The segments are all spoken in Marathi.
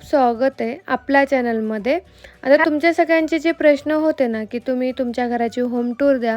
खूप स्वागत आहे आपल्या चॅनलमध्ये आता तुमच्या सगळ्यांचे जे प्रश्न होते ना की तुम्ही तुमच्या घराची होम टूर द्या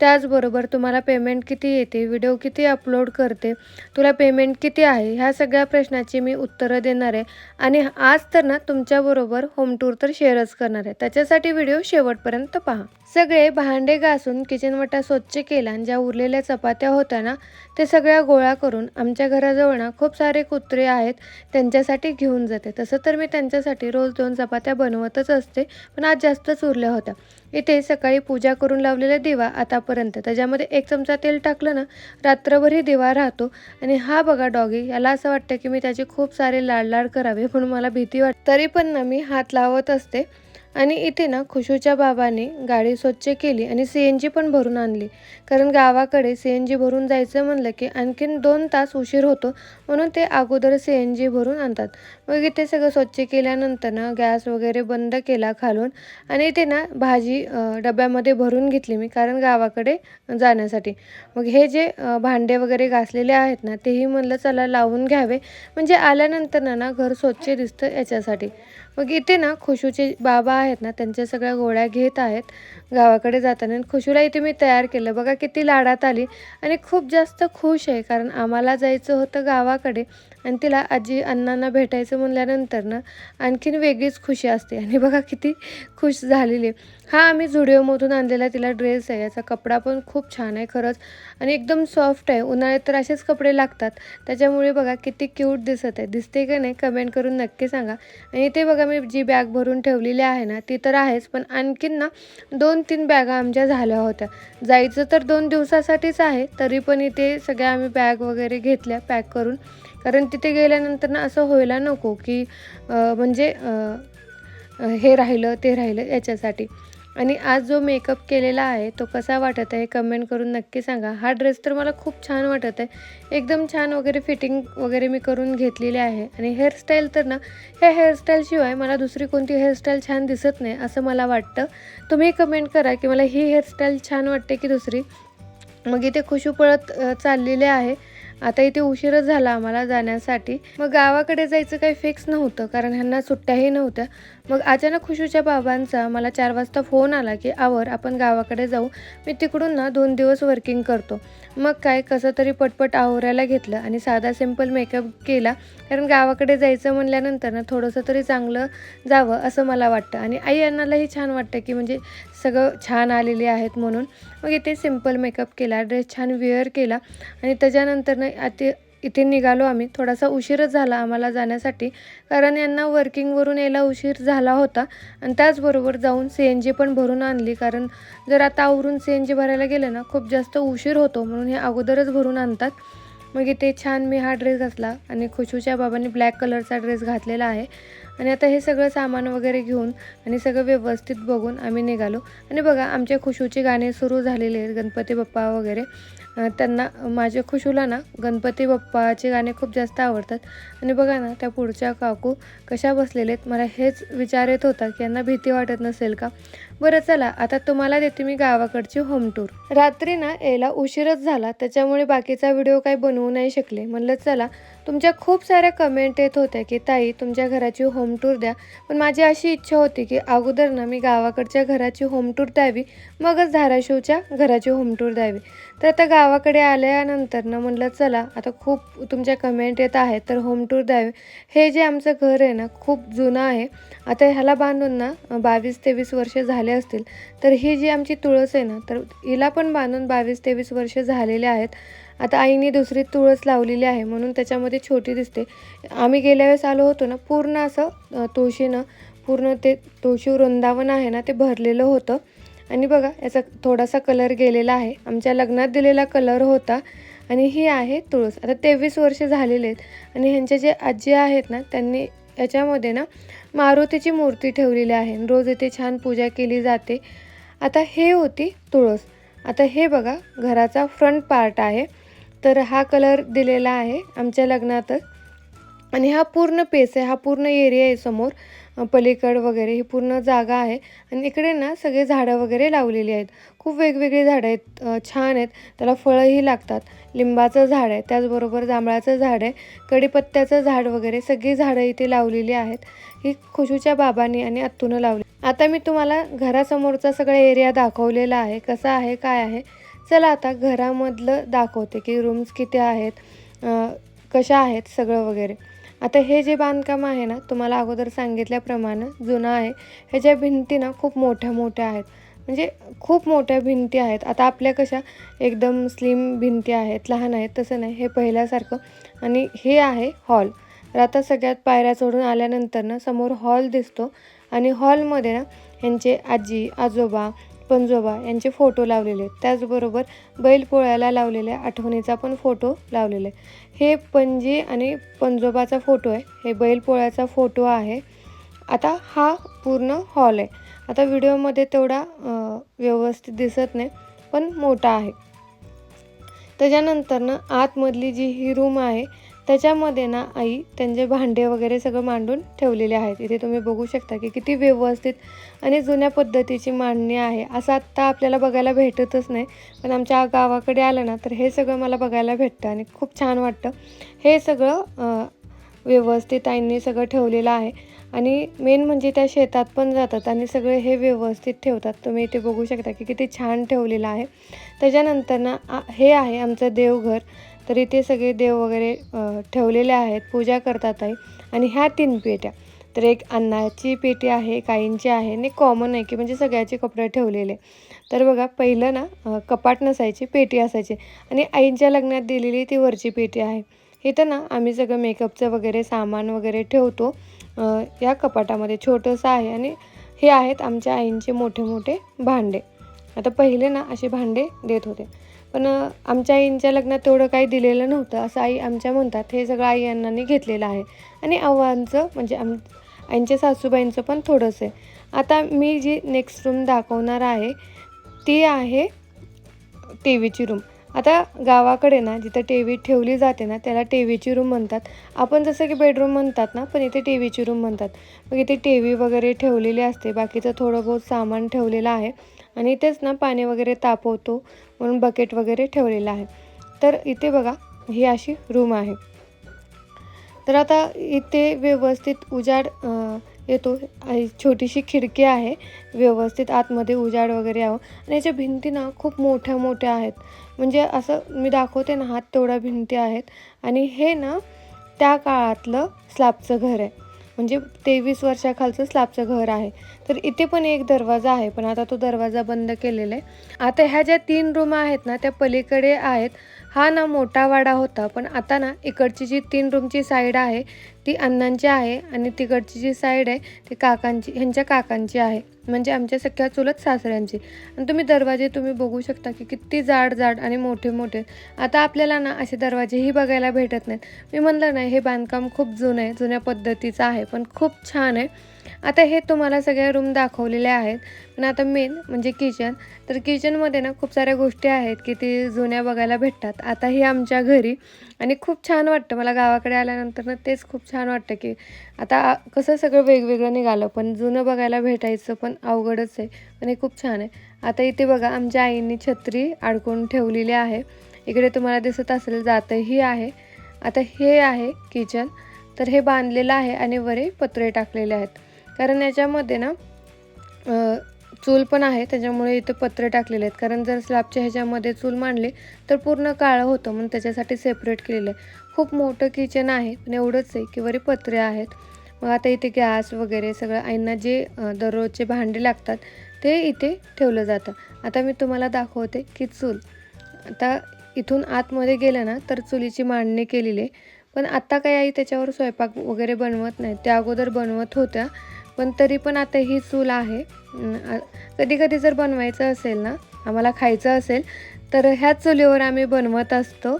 त्याचबरोबर तुम्हाला पेमेंट किती येते व्हिडिओ किती अपलोड करते तुला पेमेंट किती आहे ह्या सगळ्या प्रश्नाची मी उत्तरं देणार आहे. आणि आज तर ना तुमच्याबरोबर होम टूर तर शेअरच करणार आहे. त्याच्यासाठी व्हिडिओ शेवटपर्यंत पहा. सगळे भांडे घासून किचन वटा स्वच्छ केला आणि ज्या उरलेल्या चपात्या होत्या ना ते सगळ्या गोळा करून आमच्या घराजवळ ना खूप सारे कुत्रे आहेत त्यांच्यासाठी घेऊन जाते. तसं तर मी त्यांच्यासाठी रोज दोन चपात्या बनवतच असते. पण आज जास्तच उरल्या होत्या. इथे सकाळी पूजा करून लावलेला दिवा आतापर्यंत. त्याच्यामध्ये एक चमचा तेल टाकलं ना रात्रभरही दिवा राहतो. आणि हा बघा डॉगी याला असं वाटतं की मी त्याचे खूप सारे लाड लाड करावे म्हणून मला भीती वाटते. तरी पण ना मी हात लावत असते. आणि इथे ना खुशूच्या बाबाने गाडी स्वच्छ केली आणि सी एन जी पण भरून आणली. कारण गावाकडे सी एन जी भरून जायचं म्हणलं की आणखीन दोन तास उशीर होतो म्हणून ते अगोदर सी एन जी भरून आणतात. मग इथे सगळं स्वच्छ केल्यानंतर ना गॅस वगैरे बंद केला खालून आणि इथे ना भाजी डब्यामध्ये भरून घेतली मी कारण गावाकडे जाण्यासाठी. मग हे जे भांडे वगैरे घासलेले आहेत ना तेही म्हणलं चला लावून घ्यावे. म्हणजे आल्यानंतर ना ना घर स्वच्छ दिसतं याच्यासाठी. मग इथे ना खुशूचे बाबा आहेत ना त्यांच्या सगळ्या गोळ्या घेत आहेत गावाकडे जाताना. आणि खुशूला इथे मी तयार केलं. बघा किती लाडात आली. आणि खूप जास्त खुश आहे कारण आम्हाला जायचं होतं गावाकडे. आणि तिला आजी अण्णांना भेटायचं म्हणल्यानंतर ना आणखीन वेगळीच खुशी असते. आणि बघा किती खुश झालेली आहे. हा आम्ही झुडिओमधून आणलेला तिला ड्रेस आहे. याचा कपडा पण खूप छान आहे खरंच. आणि एकदम सॉफ्ट आहे. उन्हाळ्यात तर असेच कपडे लागतात. त्याच्यामुळे बघा किती क्यूट दिसत आहे. दिसते का नाही कमेंट करून नक्की सांगा. आणि ते बघा मी जी बॅग भरून ठेवलेली आहे ना ती तर आहेच पण आणखीन ना दोन तीन बॅगा आमच्या झाल्या होत्या. जायचं तर दोन दिवसासाठीच आहे तरी पण इथे सगळ्या आम्ही बॅग वगैरे घेतल्या पॅक करून. कारण तिथे गेल्यानंतर ना असं व्हायला नको की म्हणजे हे राहिलं ते राहिलं याच्यासाठी. आणि आज जो मेकअप केलेला आहे तो कसा वाटत आहे कमेंट करून नक्की सांगा. हा ड्रेस तर मला खूप छान वाटत आहे. एकदम छान वगैरे फिटिंग वगैरे मी करून घेतलेली आहे. आणि हेअरस्टाईल तर ना ह्या हेअरस्टाईलशिवाय मला दुसरी कोणती हेअरस्टाईल छान दिसत नाही असं मला वाटतं. तुम्ही कमेंट करा की मला ही हेअरस्टाईल छान वाटते की दुसरी. मग इथे खुशू पळत चाललेले आहे. आता इथे उशीरच झाला आम्हाला जाण्यासाठी. मग गावाकडे जायचं काही फिक्स नव्हतं कारण ह्यांना सुट्ट्याही नव्हत्या. मग अचानक खुशूच्या बाबांचा मला चार वाजता फोन आला की आवर आपण गावाकडे जाऊ. मी तिकडून ना दोन दिवस वर्किंग करतो. मग काय कसं तरी पटपट आवरायला घेतलं आणि साधा सिंपल मेकअप केला. कारण गावाकडे जायचं म्हणल्यानंतर ना थोडंसं तरी चांगलं जावं असं मला वाटतं. आणि आई अण्णालाही छान वाटतं की म्हणजे सगळं छान आलेले आहेत म्हणून. मग इथे सिंपल मेकअप केला ड्रेस छान वेअर केला. आणि त्याच्यानंतर ना अति इथे निघालो आम्ही. थोडासा उशीरच झाला आम्हाला जाण्यासाठी कारण यांना वर्किंगवरून यायला उशीर झाला होता. आणि त्याचबरोबर जाऊन सी एन जी पण भरून आणली कारण जर आता आवरून सी एन जी भरायला गेलं ना खूप जास्त उशीर होतो म्हणून हे अगोदरच भरून आणतात. मग इथे छान मी हा ड्रेस घातला आणि खुशूच्या बाबांनी ब्लॅक कलरचा ड्रेस घातलेला आहे. आणि आता हे सगळं सामान वगैरे घेऊन आणि सगळं व्यवस्थित बघून आम्ही निघालो. आणि बघा आमच्या खुशूचे गाणे सुरू झालेले आहेत गणपती बाप्पा वगैरे. त्यांना माझ्या खुशूला ना गणपती बाप्पाचे गाणे खूप जास्त आवडतात. आणि बघा ना त्या पुढच्या काकू कशा बसलेले आहेत मला हेच विचार येत होता की यांना भीती वाटत नसेल का? बरं चला आता तुम्हाला देते मी गावाकडची होम टूर रात्री ना यायला उशीरच झाला त्याच्यामुळे बाकीचा व्हिडिओ काही बनवू नाही शकले. म्हणलं चला तुमच्या खूप साऱ्या कमेंट येत होत्या की ताई तुमच्या घराची होम टूर द्या. पण माझी अशी इच्छा होती की अगोदर ना मी गावाकडच्या घराची होम टूर द्यावी मगच धाराशिवच्या घराची होम टूर द्यावी. तर आता गावाकडे आल्यानंतर ना म्हणलं चला आता खूप तुमच्या कमेंट येत आहेत तर होम टूर द्यावे. हे जे आमचं घर आहे ना खूप जुनं आहे. आता ह्याला बांधून ना बावीस तेवीस वर्ष झाले असतील. तर ही जी आमची तुळस आहे ना तर हिला पण बांधून बावीस तेवीस वर्ष झालेले आहेत. आता आईने दुसरी तुळस लावलेली आहे म्हणून त्याच्यामध्ये छोटी दिसते. आम्ही गेल्या वेळेस आलो होतो ना पूर्ण असं तुळशीनं पूर्ण ते तुळशी वृंदावन आहे ना ते भरलेलं होतं. आणि बघा याचा थोडासा कलर गेलेला आहे. आमच्या लग्नात दिलेला कलर होता आणि ही आहे तुळस. आता तेवीस वर्ष झालेले आहेत आणि ह्यांचे जे आजी आहेत ना त्यांनी याच्यामध्ये ना मारुतीची मूर्ती ठेवलेली आहे रोज इथे छान पूजा केली जाते. आता हे होती तुळस. आता हे बघा घराचा फ्रंट पार्ट आहे. तर हा कलर दिलेला आहे आमच्या लग्नातच. आणि हा पूर्ण पेस आहे हा पूर्ण एरिया आहे समोर. पलीकड वगैरे ही पूर्ण जागा आहे. आणि इकडे ना सगळे झाडं वगैरे लावलेली आहेत. खूप वेगवेगळी झाडं आहेत. छान आहेत. त्याला फळंही लागतात. लिंबाचं झाड आहे. त्याचबरोबर जांभळाचं झाड आहे. कडीपत्त्याचं झाड वगैरे सगळी झाडं इथे लावलेली आहेत. ही खुशूच्या बाबांनी आणि आत्तूनं लावली. आता मी तुम्हाला घरासमोरचा सगळा एरिया दाखवलेला आहे. कसा आहे काय आहे? चला आता घरामधलं दाखवते की रूम्स किती आहेत. कशा आहेत सगळं वगैरे. आता हे जे बांधकाम आहे ना तुम्हाला अगोदर सांगितल्याप्रमाणे जुनं आहे. ह्याच्या भिंती ना खूप मोठ्या मोठ्या आहेत. म्हणजे खूप मोठ्या भिंती आहेत. आता आपल्या कशा एकदम स्लिम भिंती आहेत लहान आहेत तसं नाही. हे पहिल्यासारखं. आणि हे आहे हॉल तर आता सगळ्यात पायऱ्या चढून आल्यानंतर ना समोर हॉल दिसतो. आणि हॉलमध्ये ना यांचे आजी आजोबा पणजोबा यांचे फोटो लावलेले आहेत. त्याचबरोबर बैलपोळ्याला लावलेल्या आठवणीचा पण फोटो लावलेला आहे हे पणजी आणि पणजोबाचा फोटो आहे. हे बैलपोळ्याचा फोटो आहे. आता हा पूर्ण हॉल आहे. आता व्हिडिओमध्ये तेवढा व्यवस्थित दिसत नाही पण मोठा आहे. त्याच्यानंतर ना आतमधली जी ही रूम आहे त्याच्यामध्ये ना आई त्यांचे भांडे वगैरे सगळं मांडून ठेवलेले आहेत. इथे तुम्ही बघू शकता की किती व्यवस्थित आणि जुन्या पद्धतीची मांडणी आहे. असं आत्ता आपल्याला बघायला भेटतच नाही. पण आमच्या गावाकडे आलं ना तर हे सगळं मला बघायला भेटतं आणि खूप छान वाटतं. हे सगळं व्यवस्थित आईंनी सगळं ठेवलेलं आहे. आणि मेन म्हणजे त्या शेतात पण जातात आणि सगळे हे व्यवस्थित ठेवतात. तुम्ही इथे बघू शकता की किती छान ठेवलेलं आहे. त्याच्यानंतर ना हे आहे आमचं देवघर. तर इथे सगळे देव वगैरे ठेवलेले आहेत पूजा करतात आई. आणि ह्या तीन पेट्या. तर एक अन्नाची पेटी आहे एक आईंची आहे आणि कॉमन आहे की म्हणजे सगळ्याचे कपडे ठेवलेले. तर बघा पहिलं ना कपाट नसायची पेटी असायची. आणि आईंच्या लग्नात दिलेली ती वरची पेटी आहे. इथं ना आम्ही सगळं मेकअपचं वगैरे सामान वगैरे ठेवतो. या कपाटामध्ये छोटंसं आहे आणि हे आहेत आमच्या आईंचे मोठे मोठे भांडे. आता पहिले ना असे भांडे देत होते. पण आमच्या आईंच्या लग्नात तेवढं काही दिलेलं नव्हतं. असं आई आमच्या म्हणतात हे सगळं आई अण्णांनी घेतलेलं आहे. आणि आव्हांचं म्हणजे आम आईंच्या सासूबाईंचं पण थोडंसं आहे. आता मी जी नेक्स्ट रूम दाखवणार आहे ती आहे टी व्हीची रूम आता गावाकडे ना जिथं टी व्ही ठेवली जाते ना त्याला टी व्हीची रूम म्हणतात. आपण जसं की बेडरूम म्हणतात ना पण इथे टी व्हीची रूम म्हणतात. मग इथे टी व्ही वगैरे ठेवलेली असते. बाकीचं थोडं बहुत सामान ठेवलेलं आहे. आणि इथेच ना पाणी वगैरे तापवतो म्हणून बकेट वगैरे ठेवलेलं आहे. तर इथे बघा ही अशी रूम आहे. तर आता इथे व्यवस्थित उजाड येतो. छोटीशी खिडकी आहे. व्यवस्थित आतमध्ये उजाड वगैरे यावं. आणि याच्या भिंती ना खूप मोठ्या मोठ्या आहेत. म्हणजे असं मी दाखवते ना हात तेवढ्या भिंती आहेत. आणि हे ना त्या काळातलं स्लॅबचं घर आहे. म्हणजे तेवीस वर्षाखालचं स्लॅबचं घर आहे. तर इथे पण एक दरवाजा आहे पण आता तो दरवाजा बंद केलेला आहे. आता ह्या ज्या तीन रूम आहेत ना त्या पलीकडे आहेत. हा ना मोठा वाडा होता पण आता ना इकडची जी तीन रूमची साईड आहे ती अण्णांची आहे आणि तिकडची जी साईड आहे ती काकांची ह्यांच्या काकांची आहे. म्हणजे आमच्या सख्या चुलत सासऱ्यांची. आणि तुम्ही दरवाजे तुम्ही बघू शकता की किती जाड जाड आणि मोठे मोठे. आता आपल्याला ना असे दरवाजेही बघायला भेटत नाहीत. मी म्हणलं नाही हे बांधकाम खूप जुनं आहे जुन्या पद्धतीचं आहे पण खूप छान आहे. आता हे तुम्हाला सगळ्या रूम दाखवलेल्या आहेत. पण आता मेन म्हणजे किचन तर किचनमध्ये ना खूप साऱ्या गोष्टी आहेत की ती जुन्या बघायला भेटतात. आता ही आमच्या घरी आणि खूप छान वाटतं. मला गावाकडे आल्यानंतर ना तेच खूप छान वाटतं की आता कसं सगळं वेगवेगळं निघालं. पण जुनं बघायला भेटायचं पण अवघडच आहे पण हे खूप छान आहे. आता इथे बघा आमच्या आईंनी छत्री अडकून ठेवलेली आहे. इकडे तुम्हाला दिसत असेल जातही आहे. आता हे आहे किचन तर हे बांधलेलं आहे आणि वरे पत्रे टाकलेले आहेत. कारण याच्यामध्ये ना चूल पण आहे त्याच्यामुळे इथे पत्रे टाकलेले आहेत. कारण जर स्लॅबच्या ह्याच्यामध्ये चूल मांडली तर पूर्ण काळं होतं. म्हणून त्याच्यासाठी सेपरेट केलेलं आहे. खूप मोठं किचन आहे पण एवढंच आहे की वरी पत्रे आहेत. मग आता इथे गॅस वगैरे सगळं आईंना जे दररोजचे भांडे लागतात ते इथे ठेवलं जातं. आता मी तुम्हाला दाखवते की चूल. आता इथून आतमध्ये गेलं ना तर चुलीची मांडणी केलेली आहे. पण आत्ता काही आई त्याच्यावर स्वयंपाक वगैरे बनवत नाही. त्या अगोदर बनवत होत्या. पण तरी पण आता ही चूल आहे. कधी कधी जर बनवायचं असेल ना आम्हाला खायचं असेल तर ह्याच चुलीवर आम्ही बनवत असतो.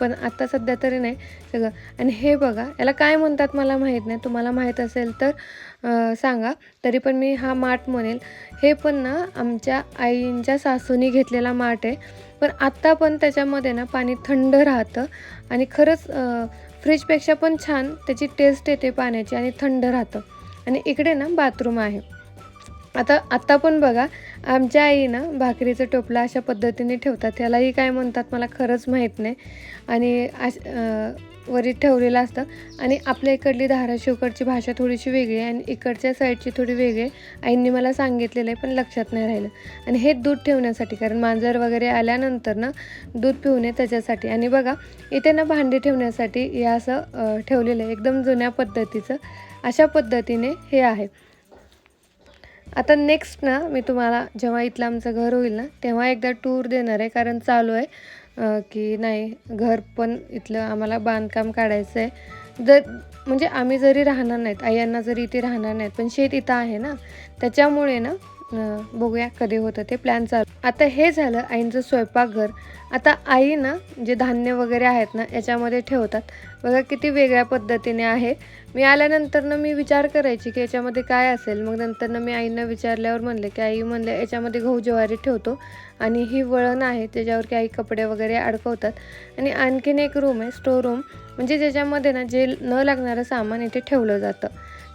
पण आता सध्या तरी नाही. सगळं आणि हे बघा याला काय म्हणतात मला माहीत नाही. तुम्हाला माहीत असेल तर सांगा. तरी पण मी हा माठ म्हणेल. हे पण ना आमच्या आईंच्या सासूनी घेतलेला माठ आहे. पण आत्ता पण त्याच्यामध्ये ना पाणी थंड राहतं. आणि खरंच फ्रीजपेक्षा पण छान त्याची टेस्ट येते पाण्याची आणि थंड राहतं. आणि इकडे ना बाथरूम आहे. आता आत्ता पण बघा आमच्या आई ना भाकरीचं टोपलं अशा पद्धतीने ठेवतात. त्यालाही काय म्हणतात मला खरंच माहीत नाही. आणि अश वरीत ठेवलेलं असतं. आणि आपल्या इकडली धाराशिवकडची भाषा थोडीशी वेगळी आहे आणि इकडच्या साईडची थोडी वेगळी आहे. आईंनी मला सांगितलेलं आहे पण लक्षात नाही राहिलं. आणि हे दूध ठेवण्यासाठी कारण मांजर वगैरे आल्यानंतर ना दूध पिऊ नये त्याच्यासाठी. आणि बघा इथे ना भांडी ठेवण्यासाठी हे असं ठेवलेलं आहे एकदम जुन्या पद्धतीचं. अशा पद्धतीने हे आहे. आता नेक्स्ट ना मी तुम्हाला जेव्हा इथलं आमचं घर होईल ना तेव्हा एकदा टूर देणार आहे कारण चालू आहे. की नाही घर पण इथलं आम्हाला बांधकाम काढायचं आहे जर म्हणजे आम्ही जरी राहणार नाहीत आयांना जरी इथे राहणार नाहीत पण शेत इथं आहे ना त्याच्यामुळे ना बघूया कधी होतं ते प्लॅन चालू. आता हे झालं आईंचं स्वयंपाकघर. आता आई ना जे धान्य वगैरे आहेत ना याच्यामध्ये ठेवतात. बघा किती वेगळ्या पद्धतीने आहे. मी आल्यानंतर ना मी विचार करायची की याच्यामध्ये काय असेल. मग नंतर ना मी आईंना विचारल्यावर म्हणले की आई म्हणले याच्यामध्ये गहू ज्वारी ठेवतो आणि ही वळण आहे त्याच्यावर की आई कपडे वगैरे अडकवतात. आणि आणखीन एक रूम आहे स्टोर रूम म्हणजे ज्याच्यामध्ये ना जे न लागणारं सामान इथे ठेवलं जातं.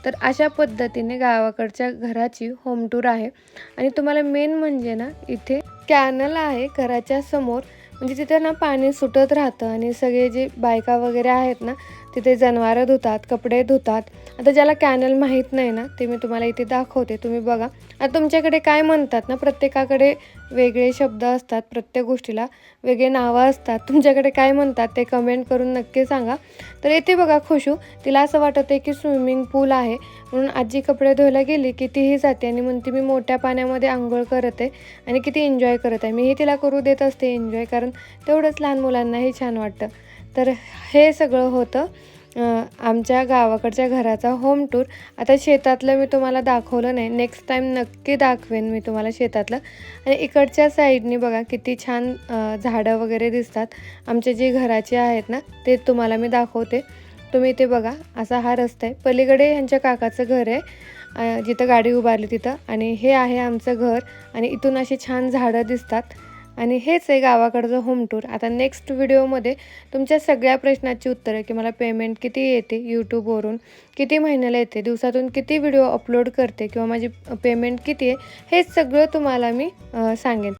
तर अशा पद्धतीने गावाकडच्या घराची होम टूर आहे. आणि तुम्हाला मेन म्हणजे ना इथे कॅनल आहे घराच्या समोर. म्हणजे तिथे ना पाणी सुटत राहतं आणि सगळे जे बायका वगैरे आहेत ना तिथे जनावरं धुतात कपडे धुतात. आता ज्याला कॅनल माहीत नाही ना ते मी तुम्हाला इथे दाखवते तुम्ही बघा. आता तुमच्याकडे काय म्हणतात ना प्रत्येकाकडे वेगळे शब्द असतात प्रत्येक गोष्टीला वेगळे नावं असतात. तुमच्याकडे काय म्हणतात ते कमेंट करून नक्की सांगा. तर येथे बघा खुशू तिला असं वाटत आहे की स्विमिंग पूल आहे. म्हणून आजी कपडे धुवायला गेली की तीही जाते आणि म्हणते मी मोठ्या पाण्यामध्ये आंघोळ करत आहे आणि किती एन्जॉय करत आहे. मीही तिला करू देत असते एन्जॉय कारण तेवढंच लहान मुलांनाही छान वाटतं. तर हे सगळं होतं. आमच्या गावाकडच्या घराचा होम टूर आता शेतातलं मी तुम्हाला दाखवलं नाही. नेक्स्ट टाईम नक्की दाखवेन मी तुम्हाला शेतातलं. आणि इकडच्या साईडनी बघा किती छान झाडं वगैरे दिसतात. आमचे जे घराचे आहेत ना ते तुम्हाला मी दाखवते. तुम्ही इथे बघा असा हा रस्ता आहे. पलीकडे ह्यांच्या काकाचं घर आहे. जिथं गाडी उभारली तिथं. आणि हे आहे आमचं घर. आणि इथून अशी छान झाडं दिसतात. आणि हेच आहे गावाकडचं होम टूर आता नेक्स्ट व्हिडिओमध्ये तुमच्या सगळ्या प्रश्नाची उत्तरं की मला पेमेंट किती येते यूट्यूबवरून किती महिन्याला येते दिवसातून किती व्हिडिओ अपलोड करते किंवा माझी पेमेंट किती आहे हे सगळं तुम्हाला मी सांगेन.